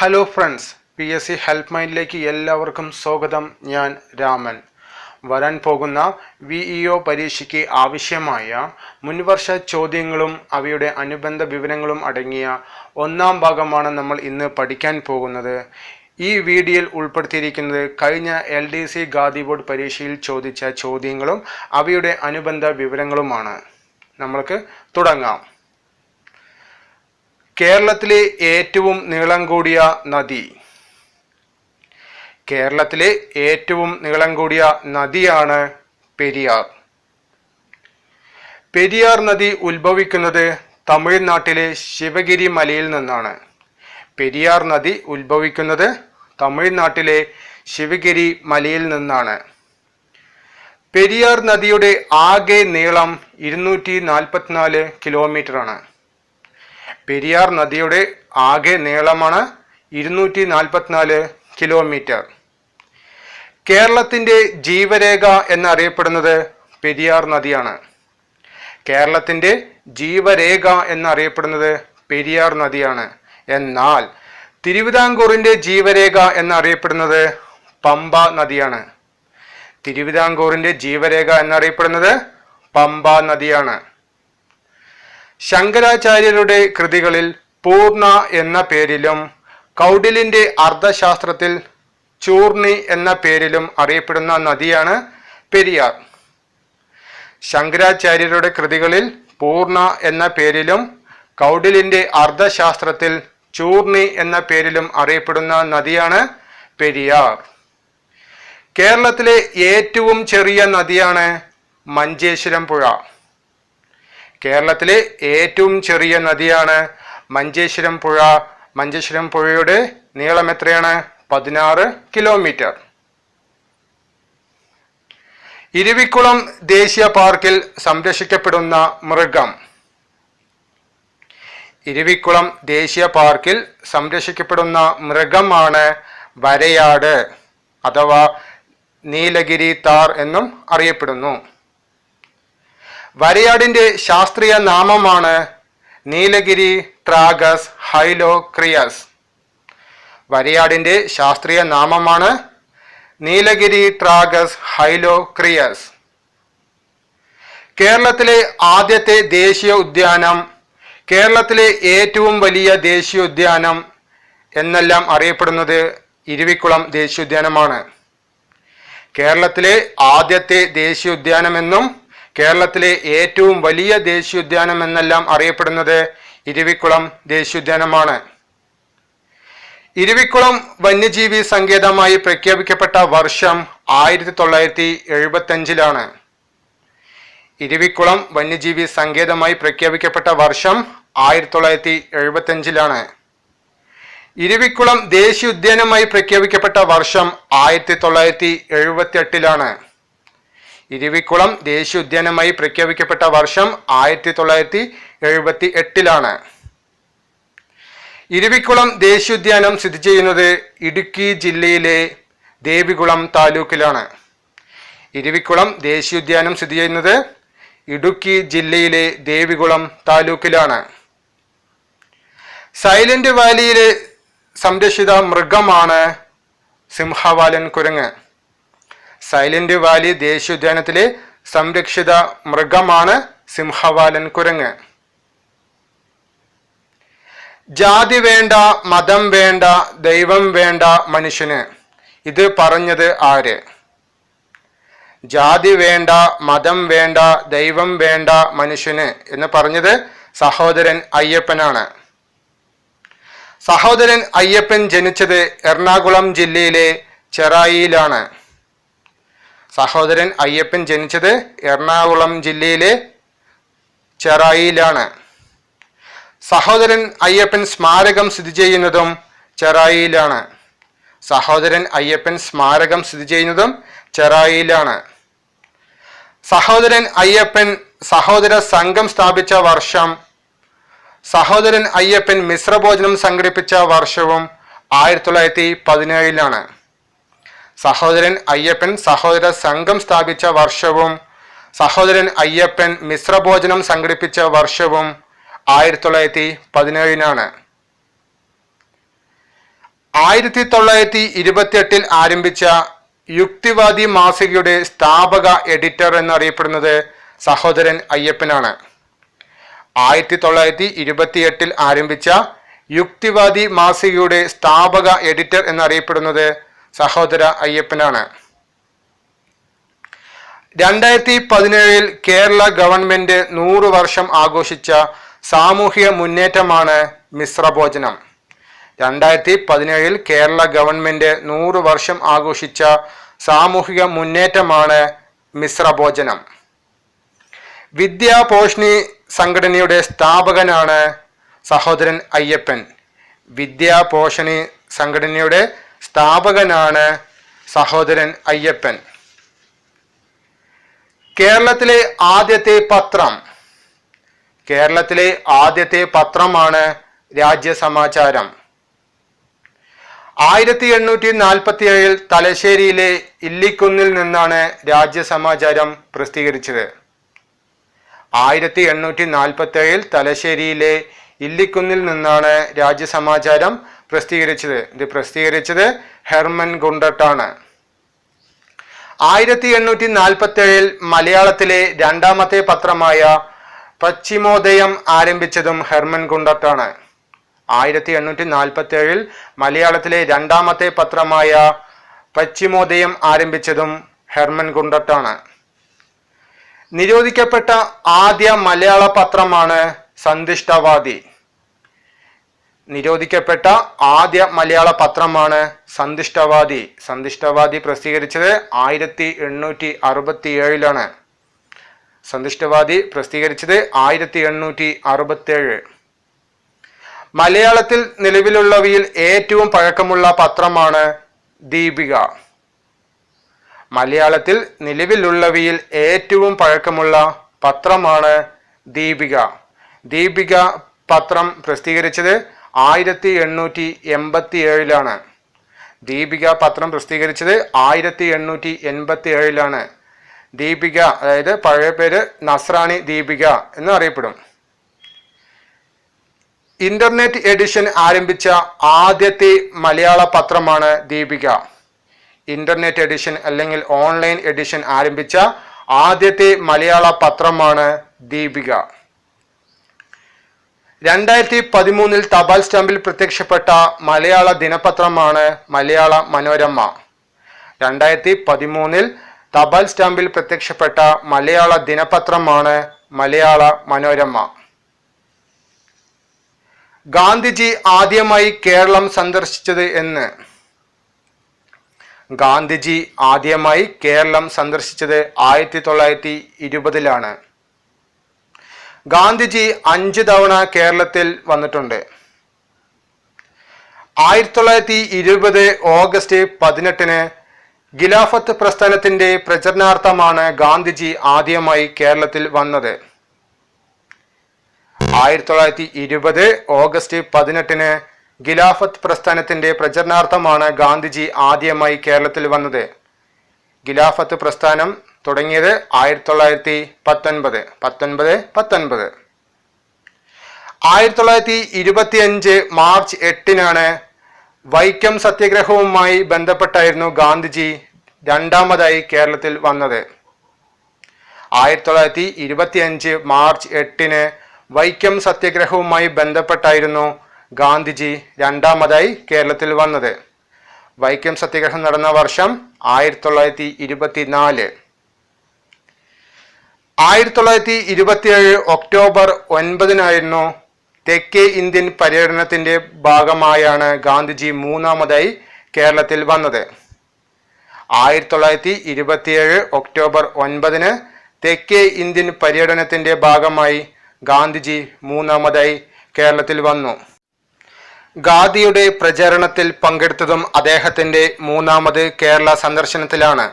Hello friends P S C help മൈൻഡിലേക്ക് എല്ലാവർക്കും സ്വാഗതം. ഞാൻ രാമൻ. വരാൻ പോകുന്ന വി ഇ ഒ പരീക്ഷയ്ക്ക് ആവശ്യമായ മുൻവർഷ ചോദ്യങ്ങളും അവയുടെ അനുബന്ധ വിവരങ്ങളും അടങ്ങിയ ഒന്നാം ഭാഗമാണ് നമ്മൾ ഇന്ന് പഠിക്കാൻ പോകുന്നത്. ഈ വീഡിയോയിൽ ഉൾപ്പെടുത്തിയിരിക്കുന്നത് കഴിഞ്ഞ എൽ ഡി സി ഗാദി ബോർഡ് പരീക്ഷയിൽ ചോദിച്ച ചോദ്യങ്ങളും അവയുടെ അനുബന്ധ വിവരങ്ങളുമാണ്. നമ്മൾക്ക് തുടങ്ങാം. കേരളത്തിലെ ഏറ്റവും നീളം കൂടിയ നദി. കേരളത്തിലെ ഏറ്റവും നീളം കൂടിയ നദിയാണ് പെരിയാർ. പെരിയാർ നദി ഉത്ഭവിക്കുന്നത് തമിഴ്നാട്ടിലെ ശിവഗിരി മലയിൽ നിന്നാണ്. പെരിയാർ നദി ഉത്ഭവിക്കുന്നത് തമിഴ്നാട്ടിലെ ശിവഗിരി മലയിൽ നിന്നാണ്. പെരിയാർ നദിയുടെ ആകെ നീളം ഇരുന്നൂറ്റി നാൽപ്പത്തിനാല് കിലോമീറ്ററാണ്. പെരിയാർ നദിയുടെ ആകെ നീളമാണ് ഇരുന്നൂറ്റി നാൽപ്പത്തിനാല് കിലോമീറ്റർ. കേരളത്തിന്റെ ജീവരേഖ എന്നറിയപ്പെടുന്നത് പെരിയാർ നദിയാണ്. കേരളത്തിന്റെ ജീവരേഖ എന്നറിയപ്പെടുന്നത് പെരിയാർ നദിയാണ്. എന്നാൽ തിരുവിതാംകൂറിന്റെ ജീവരേഖ എന്നറിയപ്പെടുന്നത് പമ്പ നദിയാണ്. തിരുവിതാംകൂറിന്റെ ജീവരേഖ എന്നറിയപ്പെടുന്നത് പമ്പ നദിയാണ്. ശങ്കരാചാര്യരുടെ കൃതികളിൽ പൂർണ എന്ന പേരിലും കൗഡിലിന്റെ അർദ്ധശാസ്ത്രത്തിൽ ചൂർണി എന്ന പേരിലും അറിയപ്പെടുന്ന നദിയാണ് പെരിയാർ. ശങ്കരാചാര്യരുടെ കൃതികളിൽ പൂർണ എന്ന പേരിലും കൗഡിലിന്റെ അർദ്ധശാസ്ത്രത്തിൽ ചൂർണി എന്ന പേരിലും അറിയപ്പെടുന്ന നദിയാണ് പെരിയാർ. കേരളത്തിലെ ഏറ്റവും ചെറിയ നദിയാണ് മഞ്ചേശ്വരം പുഴ. കേരളത്തിലെ ഏറ്റവും ചെറിയ നദിയാണ് മഞ്ചേശ്വരം പുഴ. മഞ്ചേശ്വരം പുഴയുടെ നീളം എത്രയാണ്? പതിനാറ് കിലോമീറ്റർ. ഇരുവിക്കുളം ദേശീയ പാർക്കിൽ സംരക്ഷിക്കപ്പെടുന്ന മൃഗം. ഇരുവിക്കുളം ദേശീയ പാർക്കിൽ സംരക്ഷിക്കപ്പെടുന്ന മൃഗമാണ് വരയാട് അഥവാ നീലഗിരി താർ എന്നും അറിയപ്പെടുന്നു. വരയാടിന്റെ ശാസ്ത്രീയ നാമമാണ് നീലഗിരി ട്രാഗസ് ഹൈലോക്രിയസ്. വരയാടിന്റെ ശാസ്ത്രീയ നാമമാണ് നീലഗിരി ട്രാഗസ് ഹൈലോക്രിയസ്. കേരളത്തിലെ ആദ്യത്തെ ദേശീയ ഉദ്യാനം കേരളത്തിലെ ഏറ്റവും വലിയ ദേശീയ ഉദ്യാനം എന്നെല്ലാം അറിയപ്പെടുന്നത് ഇരുവിക്കുളം ദേശീയോദ്യാനമാണ് കേരളത്തിലെ ആദ്യത്തെ ദേശീയോദ്യാനമെന്നും കേരളത്തിലെ ഏറ്റവും വലിയ ദേശീയോദ്യാനം എന്നെല്ലാം അറിയപ്പെടുന്നത് ഇരുവിക്കുളം ദേശീയോദ്യാനമാണ്. ഇരുവിക്കുളം വന്യജീവി സങ്കേതമായി പ്രഖ്യാപിക്കപ്പെട്ട വർഷം ആയിരത്തി തൊള്ളായിരത്തി എഴുപത്തി അഞ്ചിലാണ് ഇരുവിക്കുളം വന്യജീവി സങ്കേതമായി പ്രഖ്യാപിക്കപ്പെട്ട വർഷം ആയിരത്തി തൊള്ളായിരത്തി എഴുപത്തി അഞ്ചിലാണ് ഇരുവിക്കുളം ദേശീയോദ്യാനമായി പ്രഖ്യാപിക്കപ്പെട്ട വർഷം ആയിരത്തി തൊള്ളായിരത്തി എഴുപത്തി എട്ടിലാണ് ഇരുവിക്കുളം ദേശീയോദ്യാനമായി പ്രഖ്യാപിക്കപ്പെട്ട വർഷം ആയിരത്തി തൊള്ളായിരത്തി എഴുപത്തി എട്ടിലാണ് ഇരുവിക്കുളം ദേശീയോദ്യാനം സ്ഥിതി ചെയ്യുന്നത് ഇടുക്കി ജില്ലയിലെ ദേവികുളം താലൂക്കിലാണ്. ഇരുവിക്കുളം ദേശീയോദ്യാനം സ്ഥിതി ചെയ്യുന്നത് ഇടുക്കി ജില്ലയിലെ ദേവികുളം താലൂക്കിലാണ്. സൈലന്റ് വാലിയിലെ സംരക്ഷിത മൃഗമാണ് സിംഹവാലൻ കുരങ്ങ്. സൈലന്റ് വാലി ദേശീയോദ്യാനത്തിലെ സംരക്ഷിത മൃഗമാണ് സിംഹവാലൻ കുരങ്ങ്. ജാതി വേണ്ട മതം വേണ്ട ദൈവം വേണ്ട മനുഷ്യന്. ഇത് പറഞ്ഞത് ആര്? ജാതി വേണ്ട മതം വേണ്ട ദൈവം വേണ്ട മനുഷ്യന് എന്ന് പറഞ്ഞത് സഹോദരൻ അയ്യപ്പനാണ്. സഹോദരൻ അയ്യപ്പൻ ജനിച്ചത് എറണാകുളം ജില്ലയിലെ ചെറായിയിലാണ്. സഹോദരൻ അയ്യപ്പൻ ജനിച്ചത് എറണാകുളം ജില്ലയിലെ ചെറായിയിലാണ്. സഹോദരൻ അയ്യപ്പൻ സ്മാരകം സ്ഥിതി ചെയ്യുന്നതും ചെറായിയിലാണ്. സഹോദരൻ അയ്യപ്പൻ സ്മാരകം സ്ഥിതി ചെയ്യുന്നതും ചെറായിയിലാണ്. സഹോദരൻ അയ്യപ്പൻ സഹോദര സംഘം സ്ഥാപിച്ച വർഷം സഹോദരൻ അയ്യപ്പൻ മിശ്രഭോജനം സംഘടിപ്പിച്ച വർഷവും ആയിരത്തി തൊള്ളായിരത്തി പതിനേഴിലാണ്. സഹോദരൻ അയ്യപ്പൻ സഹോദര സംഘം സ്ഥാപിച്ച വർഷവും സഹോദരൻ അയ്യപ്പൻ മിശ്രഭോജനം സംഘടിപ്പിച്ച വർഷവും ആയിരത്തി തൊള്ളായിരത്തി പതിനേഴിനാണ് ആയിരത്തി തൊള്ളായിരത്തി ഇരുപത്തിയെട്ടിൽ ആരംഭിച്ച യുക്തിവാദി മാസികയുടെ സ്ഥാപക എഡിറ്റർ എന്നറിയപ്പെടുന്നത് സഹോദരൻ അയ്യപ്പനാണ്. ആയിരത്തി തൊള്ളായിരത്തി ഇരുപത്തിയെട്ടിൽ ആരംഭിച്ച യുക്തിവാദി മാസികയുടെ സ്ഥാപക എഡിറ്റർ എന്നറിയപ്പെടുന്നത് സഹോദര അയ്യപ്പനാണ്. രണ്ടായിരത്തി പതിനേഴിൽ കേരള ഗവൺമെന്റ് നൂറ് വർഷം ആഘോഷിച്ച സാമൂഹിക മുന്നേറ്റമാണ് മിശ്രഭോജനം. രണ്ടായിരത്തി പതിനേഴിൽ കേരള ഗവൺമെന്റ് നൂറ് വർഷം ആഘോഷിച്ച സാമൂഹിക മുന്നേറ്റമാണ് മിശ്രഭോജനം. വിദ്യാപോഷണി സംഘടനയുടെ സ്ഥാപകനാണ് സഹോദരൻ അയ്യപ്പൻ. വിദ്യാപോഷണി സംഘടനയുടെ സ്ഥാപകനാണ് സഹോദരൻ അയ്യപ്പൻ. കേരളത്തിലെ ആദ്യത്തെ പത്രം കേരളത്തിലെ ആദ്യത്തെ പത്രമാണ് രാജ്യസമാചാരം ആയിരത്തി എണ്ണൂറ്റി നാൽപ്പത്തി ഏഴിൽ തലശ്ശേരിയിലെ ഇല്ലിക്കുന്നിൽ നിന്നാണ് രാജ്യസമാചാരം പ്രസിദ്ധീകരിച്ചത്. ആയിരത്തി എണ്ണൂറ്റി നാൽപ്പത്തി ഏഴിൽ തലശ്ശേരിയിലെ ഇല്ലിക്കുന്നിൽ നിന്നാണ് രാജ്യസമാചാരം പ്രസിദ്ധീകരിച്ചത്. ഇത് പ്രസിദ്ധീകരിച്ചത് ഹെർമൻ ഗുണ്ടട്ടാണ്. ആയിരത്തി എണ്ണൂറ്റി നാൽപ്പത്തി ഏഴിൽ മലയാളത്തിലെ രണ്ടാമത്തെ പത്രമായ പശ്ചിമോദയം ആരംഭിച്ചതും ഹെർമൻ ഗുണ്ടട്ടാണ്. ആയിരത്തി എണ്ണൂറ്റി നാൽപ്പത്തി ഏഴിൽ മലയാളത്തിലെ രണ്ടാമത്തെ പത്രമായ പശ്ചിമോദയം ആരംഭിച്ചതും ഹെർമൻ ഗുണ്ടട്ടാണ്. നിരോധിക്കപ്പെട്ട ആദ്യ മലയാള പത്രമാണ് സന്തിഷ്ടവാദി നിരോധിക്കപ്പെട്ട ആദ്യ മലയാള പത്രമാണ് സന്തിഷ്ടവാദി സന്തിഷ്ടവാദി പ്രസിദ്ധീകരിച്ചത് ആയിരത്തി എണ്ണൂറ്റി അറുപത്തി ഏഴിലാണ് സന്തിഷ്ടവാദി പ്രസിദ്ധീകരിച്ചത് ആയിരത്തി എണ്ണൂറ്റി അറുപത്തി ഏഴ് മലയാളത്തിൽ നിലവിലുള്ളവയിൽ ഏറ്റവും പഴക്കമുള്ള പത്രമാണ് ദീപിക. മലയാളത്തിൽ നിലവിലുള്ളവയിൽ ഏറ്റവും പഴക്കമുള്ള പത്രമാണ് ദീപിക. ദീപിക പത്രം പ്രസിദ്ധീകരിച്ചത് ആയിരത്തി എണ്ണൂറ്റി എൺപത്തി ഏഴിലാണ് ദീപിക പത്രം പ്രസിദ്ധീകരിച്ചത് ആയിരത്തി എണ്ണൂറ്റി എൺപത്തി ഏഴിലാണ് ദീപിക അതായത് പഴയ പേര് നസ്രാണി ദീപിക എന്ന് അറിയപ്പെടും. ഇന്റർനെറ്റ് എഡിഷൻ ആരംഭിച്ച ആദ്യത്തെ മലയാള പത്രമാണ് ദീപിക. ഇന്റർനെറ്റ് എഡിഷൻ അല്ലെങ്കിൽ ഓൺലൈൻ എഡിഷൻ ആരംഭിച്ച ആദ്യത്തെ മലയാള പത്രമാണ് ദീപിക. രണ്ടായിരത്തി പതിമൂന്നിൽ തപാൽ സ്റ്റാമ്പിൽ പ്രത്യക്ഷപ്പെട്ട മലയാള ദിനപത്രമാണ് മലയാള മനോരമ. രണ്ടായിരത്തി പതിമൂന്നിൽ തപാൽ സ്റ്റാമ്പിൽ പ്രത്യക്ഷപ്പെട്ട മലയാള ദിനപത്രമാണ് മലയാള മനോരമ. ഗാന്ധിജി ആദ്യമായി കേരളം സന്ദർശിച്ചത് എന്ന്. ഗാന്ധിജി ആദ്യമായി കേരളം സന്ദർശിച്ചത് ആയിരത്തി തൊള്ളായിരത്തി ഇരുപതിലാണ്. ഗാന്ധിജി അഞ്ച് തവണ കേരളത്തിൽ വന്നിട്ടുണ്ട്. ആയിരത്തി തൊള്ളായിരത്തി ഇരുപത് ഓഗസ്റ്റ് പതിനെട്ടിന് ഖിലാഫത്ത് പ്രസ്ഥാനത്തിന്റെ പ്രചരണാർത്ഥമാണ് ഗാന്ധിജി ആദ്യമായി കേരളത്തിൽ വന്നത്. ആയിരത്തി തൊള്ളായിരത്തി ഇരുപത് ഓഗസ്റ്റ് പതിനെട്ടിന് ഖിലാഫത്ത് പ്രസ്ഥാനത്തിന്റെ പ്രചരണാർത്ഥമാണ് ഗാന്ധിജി ആദ്യമായി കേരളത്തിൽ വന്നത്. ഖിലാഫത്ത് പ്രസ്ഥാനം തുടങ്ങിയത് ആയിരത്തി തൊള്ളായിരത്തി പത്തൊൻപത് പത്തൊൻപത്. പത്തൊൻപത് ആയിരത്തി തൊള്ളായിരത്തി ഇരുപത്തി അഞ്ച് മാർച്ച് എട്ടിനാണ് വൈക്കം സത്യാഗ്രഹവുമായി ബന്ധപ്പെട്ടായിരുന്നു ഗാന്ധിജി രണ്ടാമതായി കേരളത്തിൽ വന്നത്. ആയിരത്തി തൊള്ളായിരത്തി ഇരുപത്തി അഞ്ച് മാർച്ച് എട്ടിന് വൈക്കം സത്യാഗ്രഹവുമായി ബന്ധപ്പെട്ടായിരുന്നു ഗാന്ധിജി രണ്ടാമതായി കേരളത്തിൽ വന്നത്. വൈക്കം സത്യാഗ്രഹം നടന്ന വർഷം ആയിരത്തി തൊള്ളായിരത്തി ഇരുപത്തിനാല് ആയിരത്തി തൊള്ളായിരത്തി ഇരുപത്തിയേഴ് ഒക്ടോബർ ഒൻപതിനായിരുന്നു തെക്കേ ഇന്ത്യൻ പര്യടനത്തിന്റെ ഭാഗമായാണ് ഗാന്ധിജി മൂന്നാമതായി കേരളത്തിൽ വന്നത്. ആയിരത്തി തൊള്ളായിരത്തി ഇരുപത്തിയേഴ് ഒക്ടോബർ ഒൻപതിന് തെക്കേ ഇന്ത്യൻ പര്യടനത്തിന്റെ ഭാഗമായി ഗാന്ധിജി മൂന്നാമതായി കേരളത്തിൽ വന്നു. ഗാന്ധിയുടെ പ്രചരണത്തിൽ പങ്കെടുത്തതും അദ്ദേഹത്തിന്റെ മൂന്നാമത് കേരള സന്ദർശനത്തിലാണ്.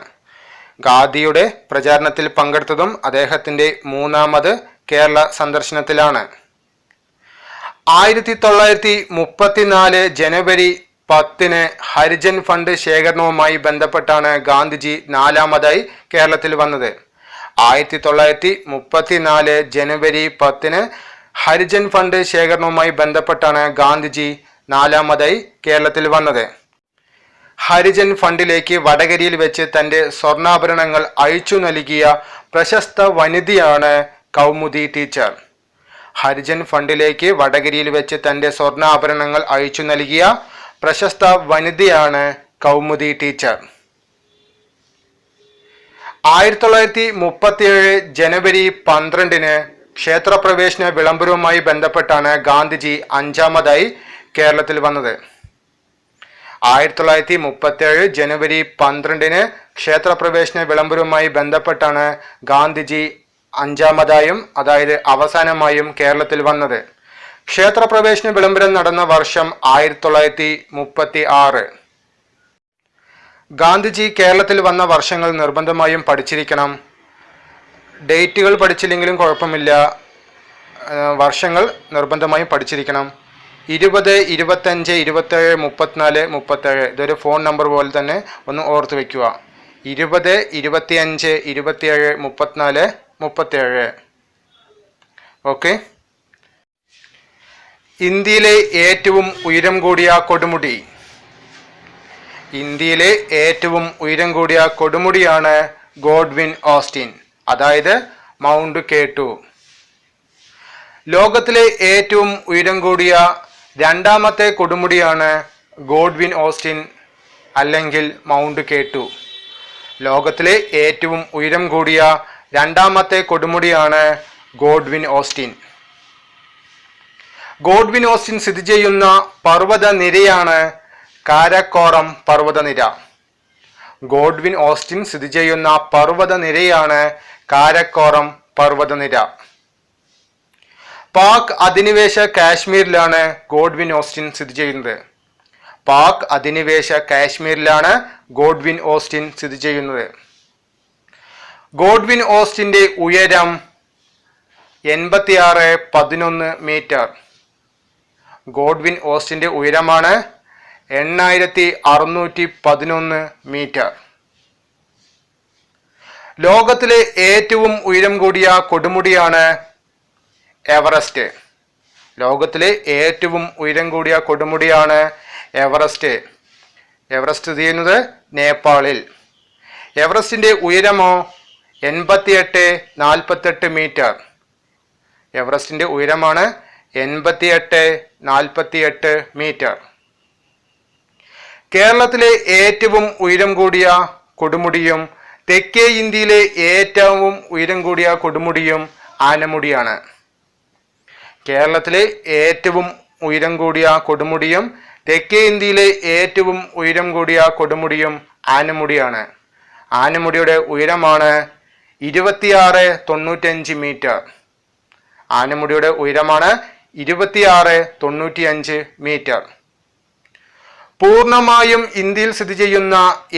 ഗാന്ധിയുടെ പ്രചാരണത്തിൽ പങ്കെടുത്തതും അദ്ദേഹത്തിന്റെ മൂന്നാമത് കേരള സന്ദർശനത്തിലാണ്. ആയിരത്തി തൊള്ളായിരത്തി മുപ്പത്തിനാല് ജനുവരി പത്തിന് ഹരിജൻ ഫണ്ട് ശേഖരണവുമായി ബന്ധപ്പെട്ടാണ് ഗാന്ധിജി നാലാമതായി കേരളത്തിൽ വന്നത്. ആയിരത്തി തൊള്ളായിരത്തി മുപ്പത്തിനാല് ജനുവരി പത്തിന് ഹരിജൻ ഫണ്ട് ശേഖരണവുമായി ബന്ധപ്പെട്ടാണ് ഗാന്ധിജി നാലാമതായി കേരളത്തിൽ വന്നത്. ഹരിജൻ ഫണ്ടിലേക്ക് വടകരയിൽ വെച്ച് തന്റെ സ്വർണാഭരണങ്ങൾ അയച്ചു നൽകിയ പ്രശസ്ത വനിതയാണ് കൗമുദി ടീച്ചർ. ഹരിജൻ ഫണ്ടിലേക്ക് വടകരയിൽ വെച്ച് തന്റെ സ്വർണാഭരണങ്ങൾ അയച്ചു നൽകിയ പ്രശസ്ത വനിതയാണ് കൗമുദി ടീച്ചർ. ആയിരത്തി തൊള്ളായിരത്തി മുപ്പത്തിയേഴ് ജനുവരി പന്ത്രണ്ടിന് ക്ഷേത്രപ്രവേശന വിളംബരവുമായി ബന്ധപ്പെട്ടാണ് ഗാന്ധിജി അഞ്ചാമതായി കേരളത്തിൽ വന്നത്. ആയിരത്തി തൊള്ളായിരത്തി മുപ്പത്തേഴ് ജനുവരി പന്ത്രണ്ടിന് ക്ഷേത്രപ്രവേശന വിളംബരവുമായി ബന്ധപ്പെട്ടാണ് ഗാന്ധിജി അഞ്ചാമതായും അതായത് അവസാനമായും കേരളത്തിൽ വന്നത്. ക്ഷേത്രപ്രവേശന വിളംബരം നടന്ന വർഷം ആയിരത്തി തൊള്ളായിരത്തി മുപ്പത്തി ആറ് ഗാന്ധിജി കേരളത്തിൽ വന്ന വർഷങ്ങൾ നിർബന്ധമായും പഠിച്ചിരിക്കണം. ഡേറ്റുകൾ പഠിച്ചില്ലെങ്കിലും കുഴപ്പമില്ല. വർഷങ്ങൾ നിർബന്ധമായും പഠിച്ചിരിക്കണം. ഇരുപത് ഇരുപത്തഞ്ച് ഇരുപത്തേഴ് മുപ്പത്തിനാല് മുപ്പത്തേഴ്. ഇതൊരു ഫോൺ നമ്പർ പോലെ തന്നെ ഒന്ന് ഓർത്ത് വയ്ക്കുക ഇരുപത് ഇരുപത്തിയഞ്ച് ഇരുപത്തിയേഴ് മുപ്പത്തിനാല് മുപ്പത്തേഴ്. ഓക്കെ? ഇന്ത്യയിലെ ഏറ്റവും ഉയരം കൂടിയ കൊടുമുടി. ഇന്ത്യയിലെ ഏറ്റവും ഉയരം കൂടിയ കൊടുമുടിയാണ് ഗോഡ്വിൻ ഓസ്റ്റിൻ. അതായത് മൗണ്ട് കെ ടു ലോകത്തിലെ ഏറ്റവും ഉയരം കൂടിയ രണ്ടാമത്തെ കൊടുമുടിയാണ് ഗോഡ്വിൻ ഓസ്റ്റിൻ അല്ലെങ്കിൽ മൗണ്ട് കെ ടു ലോകത്തിലെ ഏറ്റവും ഉയരം കൂടിയ രണ്ടാമത്തെ കൊടുമുടിയാണ് ഗോഡ്വിൻ ഓസ്റ്റിൻ. ഗോഡ്വിൻ ഓസ്റ്റിൻ സ്ഥിതി ചെയ്യുന്ന പർവത നിരയാണ് കാരക്കോറം പർവതനിര. ഗോഡ്വിൻ ഓസ്റ്റിൻ സ്ഥിതി ചെയ്യുന്ന പർവത നിരയാണ് കാരക്കോറം പർവതനിര. പാക് അധിനിവേശ കാശ്മീരിലാണ് ഗോഡ്വിൻ ഓസ്റ്റിൻ സ്ഥിതി ചെയ്യുന്നത്. പാക് അധിനിവേശ കാശ്മീരിലാണ് ഗോഡ്വിൻ ഓസ്റ്റിൻ സ്ഥിതി ചെയ്യുന്നത്. ഗോഡ്വിൻ ഓസ്റ്റിന്റെ ഉയരം എൺപത്തിയാറ് പതിനൊന്ന് മീറ്റർ. ഗോഡ്വിൻ ഓസ്റ്റിന്റെ ഉയരമാണ് എണ്ണായിരത്തി അറുന്നൂറ്റി പതിനൊന്ന് മീറ്റർ. ലോകത്തിലെ ഏറ്റവും ഉയരം കൂടിയ കൊടുമുടിയാണ് എവറസ്റ്റ്. ലോകത്തിലെ ഏറ്റവും ഉയരം കൂടിയ കൊടുമുടിയാണ് എവറസ്റ്റ്. എവറസ്റ്റ് സ്ഥിതി ചെയ്യുന്നത്? നേപ്പാളിൽ. എവറസ്റ്റിന്റെ ഉയരമോ? എൺപത്തിയെട്ട് നാൽപ്പത്തെട്ട് മീറ്റർ. എവറസ്റ്റിന്റെ ഉയരമാണ് എൺപത്തിയെട്ട് നാൽപ്പത്തിയെട്ട് മീറ്റർ. കേരളത്തിലെ ഏറ്റവും ഉയരം കൂടിയ കൊടുമുടിയും തെക്കേ ഇന്ത്യയിലെ ഏറ്റവും ഉയരം കൂടിയ കൊടുമുടിയും ആനമുടിയാണ്. കേരളത്തിലെ ഏറ്റവും ഉയരം കൂടിയ കൊടുമുടിയും തെക്കേ ഇന്ത്യയിലെ ഏറ്റവും ഉയരം കൂടിയ കൊടുമുടിയും ആനമുടിയാണ്. ആനമുടിയുടെ ഉയരമാണ് ഇരുപത്തിയാറ് തൊണ്ണൂറ്റഞ്ച് മീറ്റർ. ആനമുടിയുടെ ഉയരമാണ് ഇരുപത്തിയാറ് തൊണ്ണൂറ്റിയഞ്ച് മീറ്റർ. പൂർണമായും ഇന്ത്യയിൽ സ്ഥിതി ചെയ്യുന്ന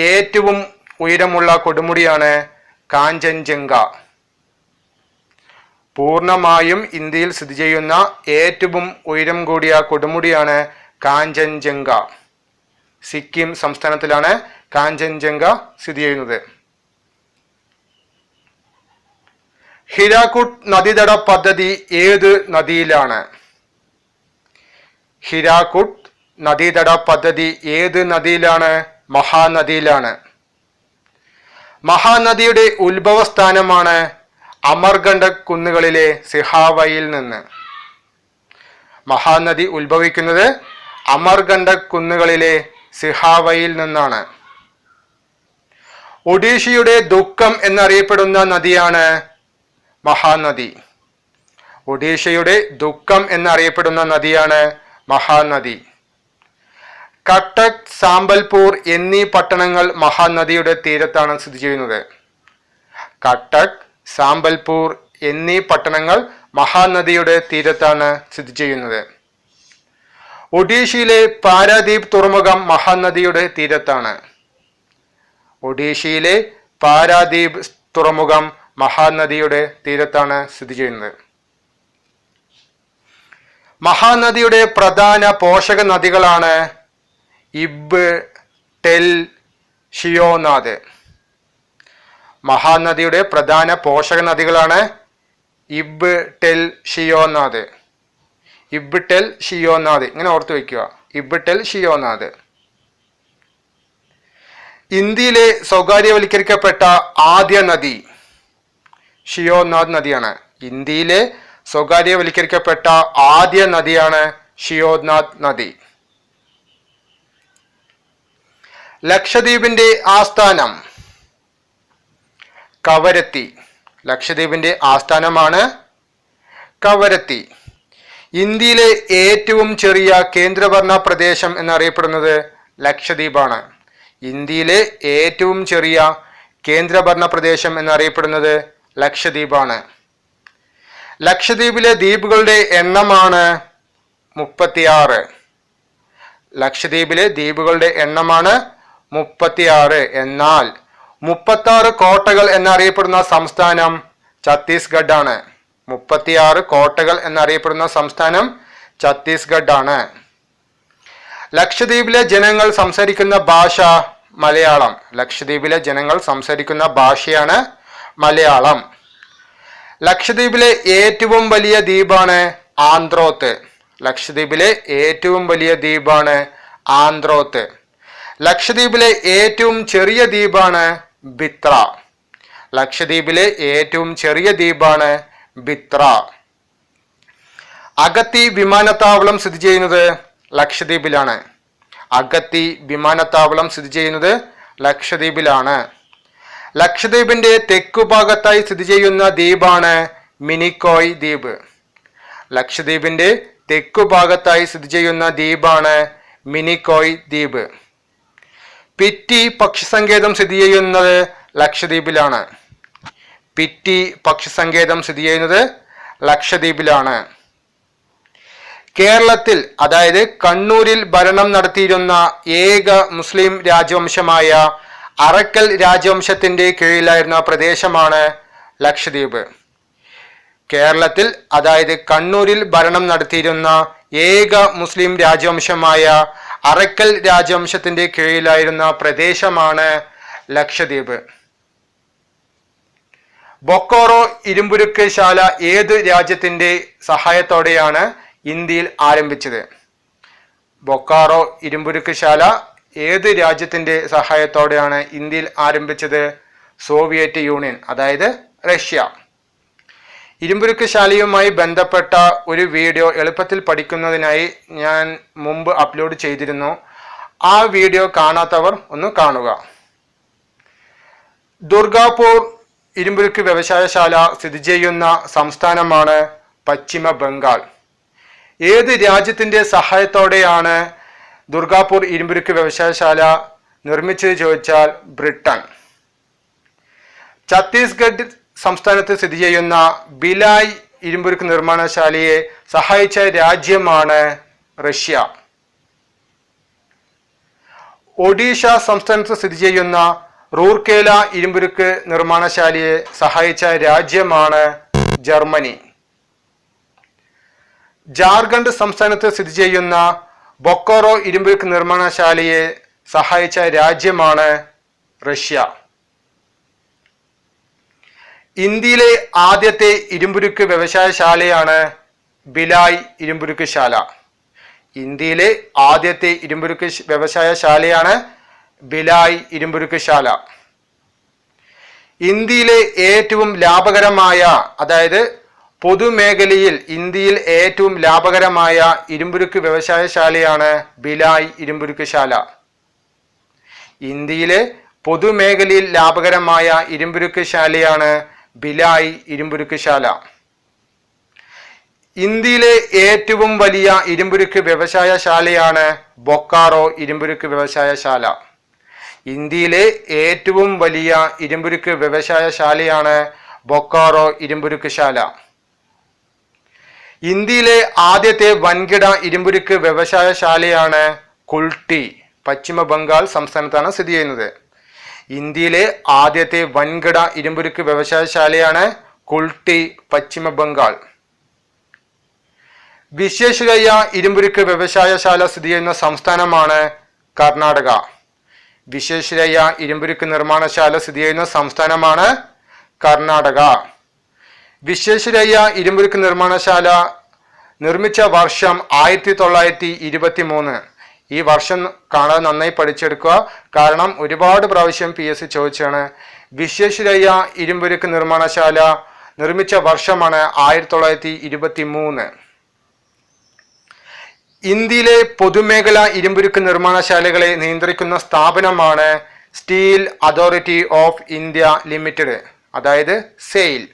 ഏറ്റവും ഉയരമുള്ള കൊടുമുടിയാണ് കാഞ്ചൻജംഗ. പൂർണമായും ഇന്ത്യയിൽ സ്ഥിതി ചെയ്യുന്ന ഏറ്റവും ഉയരം കൂടിയ കൊടുമുടിയാണ് കാഞ്ചൻജംഗ. സിക്കിം സംസ്ഥാനത്തിലാണ് കാഞ്ചൻജംഗ സ്ഥിതി ചെയ്യുന്നത്. ഹിരാക്കുട്ട് നദീതട പദ്ധതി ഏത് നദിയിലാണ്? ഹിരാക്കുട്ട് നദീതട പദ്ധതി ഏത് നദിയിലാണ്? മഹാനദിയിലാണ്. മഹാനദിയുടെ ഉത്ഭവസ്ഥാനമാണ് അമർഗണ്ഡക് കുന്നുകളിലെ സിഹാവയിൽ നിന്ന്. മഹാനദി ഉത്ഭവിക്കുന്നത് അമർഗണ്ഡക് കുന്നുകളിലെ സിഹാവയിൽ നിന്നാണ്. ഒഡീഷയുടെ ദുഃഖം എന്നറിയപ്പെടുന്ന നദിയാണ് മഹാനദി. ഒഡീഷയുടെ ദുഃഖം എന്നറിയപ്പെടുന്ന നദിയാണ് മഹാനദി. കട്ടക് സാമ്പൽപൂർ എന്നീ പട്ടണങ്ങൾ മഹാനദിയുടെ തീരത്താണ് സ്ഥിതി ചെയ്യുന്നത്. കട്ടക് സാമ്പൽപൂർ എന്നീ പട്ടണങ്ങൾ മഹാനദിയുടെ തീരത്താണ് സ്ഥിതി ചെയ്യുന്നത്. ഒഡീഷയിലെ പാരാദീപ് തുറമുഖം മഹാനദിയുടെ തീരത്താണ്. ഒഡീഷയിലെ പാരാദീപ് തുറമുഖം മഹാനദിയുടെ തീരത്താണ് സ്ഥിതി ചെയ്യുന്നത്. മഹാനദിയുടെ പ്രധാന പോഷക നദികളാണ് ഇബ് ടെൽ ഷിയോനാഥ് മഹാനദിയുടെ പ്രധാന പോഷക നദികളാണ് ഇബ് ടെൽ ഷിയോനാഥ് ഇബ് ടെൽ ഷിയോനാഥ് ഇങ്ങനെ ഓർത്ത് വയ്ക്കുക ഇബ് ടെൽ ഷിയോനാഥ് ഇന്ത്യയിലെ സ്വകാര്യവൽക്കരിക്കപ്പെട്ട ആദ്യ നദി ഷിയോനാഥ് നദിയാണ്. ഇന്ത്യയിലെ സ്വകാര്യവൽക്കരിക്കപ്പെട്ട ആദ്യ നദിയാണ് ഷിയോനാഥ് നദി. ലക്ഷദ്വീപിന്റെ ആസ്ഥാനം കവരത്തി. ലക്ഷദ്വീപിന്റെ ആസ്ഥാനമാണ് കവരത്തി. ഇന്ത്യയിലെ ഏറ്റവും ചെറിയ കേന്ദ്രഭരണ പ്രദേശം എന്നറിയപ്പെടുന്നത് ലക്ഷദ്വീപാണ്. ഇന്ത്യയിലെ ഏറ്റവും ചെറിയ കേന്ദ്രഭരണ പ്രദേശം എന്നറിയപ്പെടുന്നത് ലക്ഷദ്വീപാണ്. ലക്ഷദ്വീപിലെ ദ്വീപുകളുടെ എണ്ണമാണ് മുപ്പത്തിയാറ്. ലക്ഷദ്വീപിലെ ദ്വീപുകളുടെ എണ്ണമാണ് മുപ്പത്തിയാറ്. എന്നാൽ മുപ്പത്താറ് കോട്ടകൾ എന്നറിയപ്പെടുന്ന സംസ്ഥാനം ഛത്തീസ്ഗഡ് ആണ് മുപ്പത്തിയാറ് കോട്ടകൾ എന്നറിയപ്പെടുന്ന സംസ്ഥാനം ഛത്തീസ്ഗഡ് ആണ് ലക്ഷദ്വീപിലെ ജനങ്ങൾ സംസാരിക്കുന്ന ഭാഷ മലയാളം. ലക്ഷദ്വീപിലെ ജനങ്ങൾ സംസാരിക്കുന്ന ഭാഷയാണ് മലയാളം. ലക്ഷദ്വീപിലെ ഏറ്റവും വലിയ ദ്വീപാണ് ആന്ത്രോത്ത്. ലക്ഷദ്വീപിലെ ഏറ്റവും വലിയ ദ്വീപാണ് ആന്ത്രോത്ത്. ലക്ഷദ്വീപിലെ ഏറ്റവും ചെറിയ ദ്വീപാണ് ബിത്ര. ലക്ഷദ്വീപിലെ ഏറ്റവും ചെറിയ ദ്വീപാണ് ബിത്ര. അഗത്തി വിമാനത്താവളം സ്ഥിതി ചെയ്യുന്നത് ലക്ഷദ്വീപിലാണ്. അഗത്തി വിമാനത്താവളം സ്ഥിതി ചെയ്യുന്നത് ലക്ഷദ്വീപിലാണ്. ലക്ഷദ്വീപിന്റെ തെക്കു ഭാഗത്തായി സ്ഥിതി ചെയ്യുന്ന ദ്വീപാണ് മിനിക്കോയ് ദ്വീപ്. ലക്ഷദ്വീപിന്റെ തെക്കുഭാഗത്തായി സ്ഥിതി ചെയ്യുന്ന ദ്വീപാണ് മിനിക്കോയ് ദ്വീപ്. പിറ്റി പക്ഷിസങ്കേതം സ്ഥിതി ചെയ്യുന്നത് ലക്ഷദ്വീപിലാണ്. പിറ്റി പക്ഷിസങ്കേതം സ്ഥിതി ചെയ്യുന്നത് ലക്ഷദ്വീപിലാണ്. കേരളത്തിൽ അതായത് കണ്ണൂരിൽ ഭരണം നടത്തിയിരുന്ന ഏക മുസ്ലിം രാജവംശമായ അറക്കൽ രാജവംശത്തിന്റെ കീഴിലായിരുന്ന പ്രദേശമാണ് ലക്ഷദ്വീപ്. കേരളത്തിൽ അതായത് കണ്ണൂരിൽ ഭരണം നടത്തിയിരുന്ന ഏക മുസ്ലിം രാജവംശമായ അറക്കൽ രാജവംശത്തിന്റെ കീഴിലായിരുന്ന പ്രദേശമാണ് ലക്ഷദ്വീപ്. ബൊക്കോറോ ഇരുമ്പുരുക്ക് ശാല ഏത് രാജ്യത്തിന്റെ സഹായത്തോടെയാണ് ഇന്ത്യയിൽ ആരംഭിച്ചത്? ബൊക്കാറോ ഇരുമ്പുരുക്ക് ശാല ഏത് രാജ്യത്തിന്റെ സഹായത്തോടെയാണ് ഇന്ത്യയിൽ ആരംഭിച്ചത്? സോവിയറ്റ് യൂണിയൻ അതായത് റഷ്യ. ഇരുമ്പുരുക്ക് ശാലയുമായി ബന്ധപ്പെട്ട ഒരു വീഡിയോ എളുപ്പത്തിൽ പഠിക്കുന്നതിനായി ഞാൻ മുമ്പ് അപ്ലോഡ് ചെയ്തിരുന്നു. ആ വീഡിയോ കാണാത്തവർ ഒന്ന് കാണുക. ദുർഗാപൂർ ഇരുമ്പുരുക്ക് വ്യവസായശാല സ്ഥിതി ചെയ്യുന്ന സംസ്ഥാനമാണ് പശ്ചിമ ബംഗാൾ. ഏത് രാജ്യത്തിന്റെ സഹായത്തോടെയാണ് ദുർഗാപൂർ ഇരുമ്പുരുക്ക് വ്യവസായശാല നിർമ്മിച്ചത് ചോദിച്ചാൽ ബ്രിട്ടൻ ഛത്തീസ്ഗഡ് സംസ്ഥാനത്ത് സ്ഥിതി ചെയ്യുന്ന ബിലായ് ഇരുമ്പുരുക്ക് നിർമ്മാണശാലയെ സഹായിച്ച രാജ്യമാണ് റഷ്യ. ഒഡീഷ സംസ്ഥാനത്ത് സ്ഥിതി ചെയ്യുന്ന റൂർക്കേല ഇരുമ്പുരുക്ക് നിർമ്മാണശാലയെ സഹായിച്ച രാജ്യമാണ് ജർമ്മനി. ജാർഖണ്ഡ് സംസ്ഥാനത്ത് സ്ഥിതി ചെയ്യുന്ന ബൊക്കോറോ ഇരുമ്പുരുക്ക് നിർമ്മാണശാലയെ സഹായിച്ച രാജ്യമാണ് റഷ്യ. ഇന്ത്യയിലെ ആദ്യത്തെ ഇരുമ്പുരുക്ക് വ്യവസായശാലയാണ് ബിലായ് ഇരുമ്പുരുക്ക് ശാല. ഇന്ത്യയിലെ ആദ്യത്തെ ഇരുമ്പുരുക്ക് വ്യവസായശാലയാണ് ബിലായ് ഇരുമ്പുരുക്ക് ശാല. ഇന്ത്യയിലെ ഏറ്റവും ലാഭകരമായ അതായത് പൊതുമേഖലയിൽ ഇന്ത്യയിൽ ഏറ്റവും ലാഭകരമായ ഇരുമ്പുരുക്ക് വ്യവസായശാലയാണ് ബിലായ് ഇരുമ്പുരുക്ക് ശാല. ഇന്ത്യയിലെ പൊതുമേഖലയിൽ ലാഭകരമായ ഇരുമ്പുരുക്ക് ശാലയാണ് ബിലായ് ഇരുമ്പുരുക്കുശാല. ഇന്ത്യയിലെ ഏറ്റവും വലിയ ഇരുമ്പുരുക്ക് വ്യവസായശാലയാണ് ബൊക്കാറോ ഇരുമ്പുരുക്ക് വ്യവസായശാല. ഇന്ത്യയിലെ ഏറ്റവും വലിയ ഇരുമ്പുരുക്ക് വ്യവസായശാലയാണ് ബൊക്കാറോ ഇരുമ്പുരുക്ക് ശാല ഇന്ത്യയിലെ ആദ്യത്തെ വൻകിട ഇരുമ്പുരുക്ക് വ്യവസായശാലയാണ് കുൾട്ടി പശ്ചിമ ബംഗാൾ സംസ്ഥാനത്താണ് സ്ഥിതി ചെയ്യുന്നത്. ഇന്ത്യയിലെ ആദ്യത്തെ വൻകിട ഇരുമ്പുരുക്ക് വ്യവസായശാലയാണ് കുൾട്ടി പശ്ചിമ ബംഗാൾ വിശേഷകയ്യ ഇരുമ്പുരുക്ക് വ്യവസായശാല സ്ഥിതി ചെയ്യുന്ന സംസ്ഥാനമാണ് കർണാടക. വിശേഷരയ ഇരുമ്പുരുക്ക് നിർമ്മാണശാല സ്ഥിതി ചെയ്യുന്ന സംസ്ഥാനമാണ് കർണാടക. വിശേഷരയ ഇരുമ്പുരുക്ക് നിർമ്മാണശാല നിർമ്മിച്ച വർഷം ആയിരത്തി തൊള്ളായിരത്തി ഇരുപത്തി മൂന്ന് ഈ വർഷം കാണാൻ നന്നായി പഠിച്ചെടുക്കുക. കാരണം ഒരുപാട് പ്രാവശ്യം പി എസ് സി ചോദിച്ചാണ്. വിശ്വേശ്വരയ്യ ഇരുമ്പുരുക്ക് നിർമ്മാണശാല നിർമ്മിച്ച വർഷമാണ് ആയിരത്തി തൊള്ളായിരത്തി ഇരുപത്തി മൂന്ന് ഇന്ത്യയിലെ പൊതുമേഖലാ ഇരുമ്പുരുക്ക് നിർമ്മാണശാലകളെ നിയന്ത്രിക്കുന്ന സ്ഥാപനമാണ് Steel Authority of India Limited അതായത് സെയിൽ.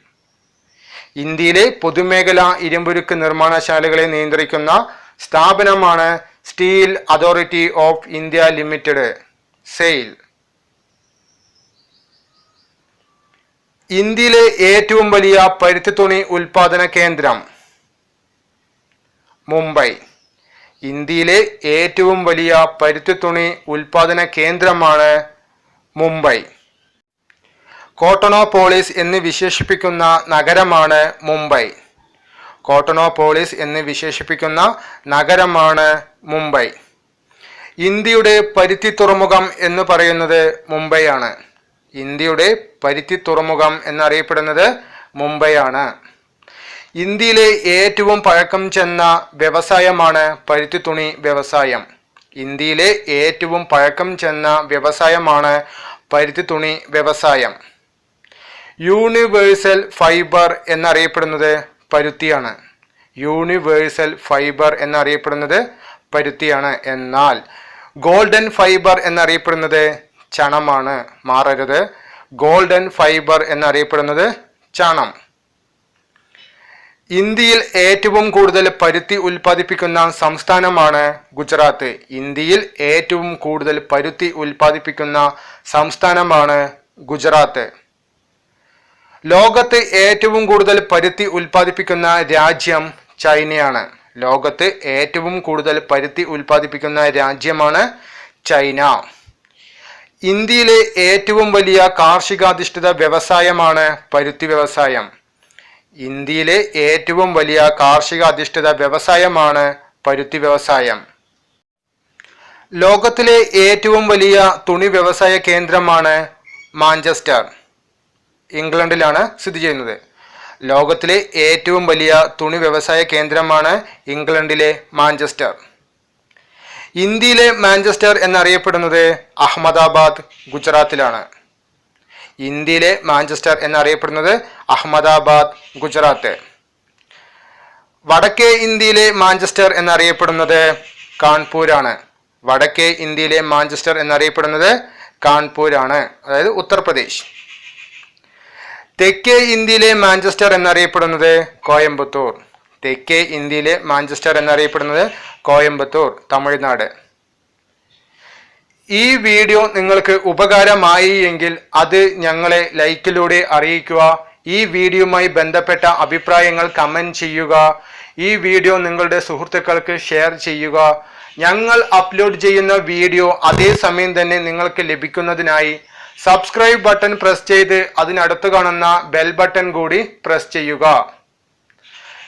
ഇന്ത്യയിലെ പൊതുമേഖലാ ഇരുമ്പുരുക്ക് നിർമ്മാണശാലകളെ നിയന്ത്രിക്കുന്ന സ്ഥാപനമാണ് Steel Authority of India Limited SAIL ഇന്ത്യയിലെ ഏറ്റവും വലിയ പരുത്തി തുണി ഉൽപാദന കേന്ദ്രം മുംബൈ. ഇന്ത്യയിലെ ഏറ്റവും വലിയ പരുത്തി തുണി ഉൽപാദന കേന്ദ്രമാണ് മുംബൈ. കോട്ടണോപോളിസ് എന്ന് വിശേഷിപ്പിക്കുന്ന നഗരമാണ് മുംബൈ. കോട്ടണോപോളിസ് എന്ന് വിശേഷിപ്പിക്കുന്ന നഗരമാണ് മുംബൈ. ഇന്ത്യയുടെ പരുത്തി തുറമുഖം എന്ന് പറയുന്നത് മുംബൈയാണ്. ഇന്ത്യയുടെ പരുത്തി തുറമുഖം എന്നറിയപ്പെടുന്നത് മുംബൈയാണ്. ഇന്ത്യയിലെ ഏറ്റവും പഴക്കം ചെന്ന വ്യവസായമാണ് പരുത്തി തുണി വ്യവസായം. ഇന്ത്യയിലെ ഏറ്റവും പഴക്കം ചെന്ന വ്യവസായമാണ് പരുത്തി തുണി വ്യവസായം. യൂണിവേഴ്സൽ ഫൈബർ എന്നറിയപ്പെടുന്നത് പരുത്തിയാണ്. യൂണിവേഴ്സൽ ഫൈബർ എന്നറിയപ്പെടുന്നത് പരുത്തിയാണ്. എന്നാൽ ഗോൾഡൻ ഫൈബർ എന്നറിയപ്പെടുന്നത് ചണമാണ്. മാറരുത്. ഗോൾഡൻ ഫൈബർ എന്നറിയപ്പെടുന്നത് ചണം. ഇന്ത്യയിൽ ഏറ്റവും കൂടുതൽ പരുത്തി ഉൽപ്പാദിപ്പിക്കുന്ന സംസ്ഥാനമാണ് ഗുജറാത്ത്. ഇന്ത്യയിൽ ഏറ്റവും കൂടുതൽ പരുത്തി ഉൽപ്പാദിപ്പിക്കുന്ന സംസ്ഥാനമാണ് ഗുജറാത്ത്. ലോകത്ത് ഏറ്റവും കൂടുതൽ പരുത്തി ഉൽപ്പാദിപ്പിക്കുന്ന രാജ്യം ചൈനയാണ്. ലോകത്ത് ഏറ്റവും കൂടുതൽ പരുത്തി ഉൽപ്പാദിപ്പിക്കുന്ന രാജ്യമാണ് ചൈന. ഇന്ത്യയിലെ ഏറ്റവും വലിയ കാർഷികാധിഷ്ഠിത വ്യവസായമാണ് പരുത്തി വ്യവസായം. ഇന്ത്യയിലെ ഏറ്റവും വലിയ കാർഷികാധിഷ്ഠിത വ്യവസായമാണ് പരുത്തി വ്യവസായം. ലോകത്തിലെ ഏറ്റവും വലിയ തുണി വ്യവസായ കേന്ദ്രമാണ് മാഞ്ചസ്റ്റർ. ഇംഗ്ലണ്ടിലാണ് സ്ഥിതി ചെയ്യുന്നത്. ലോകത്തിലെ ഏറ്റവും വലിയ തുണി വ്യവസായ കേന്ദ്രമാണ് ഇംഗ്ലണ്ടിലെ മാഞ്ചസ്റ്റർ. ഇന്ത്യയിലെ മാഞ്ചസ്റ്റർ എന്നറിയപ്പെടുന്നത് അഹമ്മദാബാദ് ഗുജറാത്തിലാണ്. ഇന്ത്യയിലെ മാഞ്ചസ്റ്റർ എന്നറിയപ്പെടുന്നത് അഹമ്മദാബാദ് ഗുജറാത്ത്. വടക്കേ ഇന്ത്യയിലെ മാഞ്ചസ്റ്റർ എന്നറിയപ്പെടുന്നത് കാൺപൂരാണ്. വടക്കേ ഇന്ത്യയിലെ മാഞ്ചസ്റ്റർ എന്നറിയപ്പെടുന്നത് കാൺപൂരാണ് അതായത് ഉത്തർപ്രദേശ്. തെക്കേ ഇന്ത്യയിലെ മാഞ്ചസ്റ്റർ എന്നറിയപ്പെടുന്നത് കോയമ്പത്തൂർ. തെക്കേ ഇന്ത്യയിലെ മാഞ്ചസ്റ്റർ എന്നറിയപ്പെടുന്നത് കോയമ്പത്തൂർ തമിഴ്നാട്. ഈ വീഡിയോ നിങ്ങൾക്ക് ഉപകാരമായി എങ്കിൽ അത് ഞങ്ങളെ ലൈക്കിലൂടെ അറിയിക്കുക. ഈ വീഡിയോയുമായി ബന്ധപ്പെട്ട അഭിപ്രായങ്ങൾ കമന്റ് ചെയ്യുക. ഈ വീഡിയോ നിങ്ങളുടെ സുഹൃത്തുക്കൾക്ക് ഷെയർ ചെയ്യുക. ഞങ്ങൾ അപ്ലോഡ് ചെയ്യുന്ന വീഡിയോ അതേ സമയം തന്നെ നിങ്ങൾക്ക് ലഭിക്കുന്നതിനായി സബ്സ്ക്രൈബ് ബട്ടൺ പ്രസ് ചെയ്ത് അതിനടുത്ത് കാണുന്ന ബെൽ ബട്ടൺ കൂടി പ്രസ് ചെയ്യുക.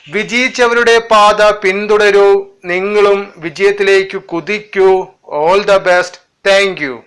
വിജയിച്ചവരുടെ പാത പിന്തുടരൂ. നിങ്ങളും വിജയത്തിലേക്ക് കുതിക്കൂ. All the best thank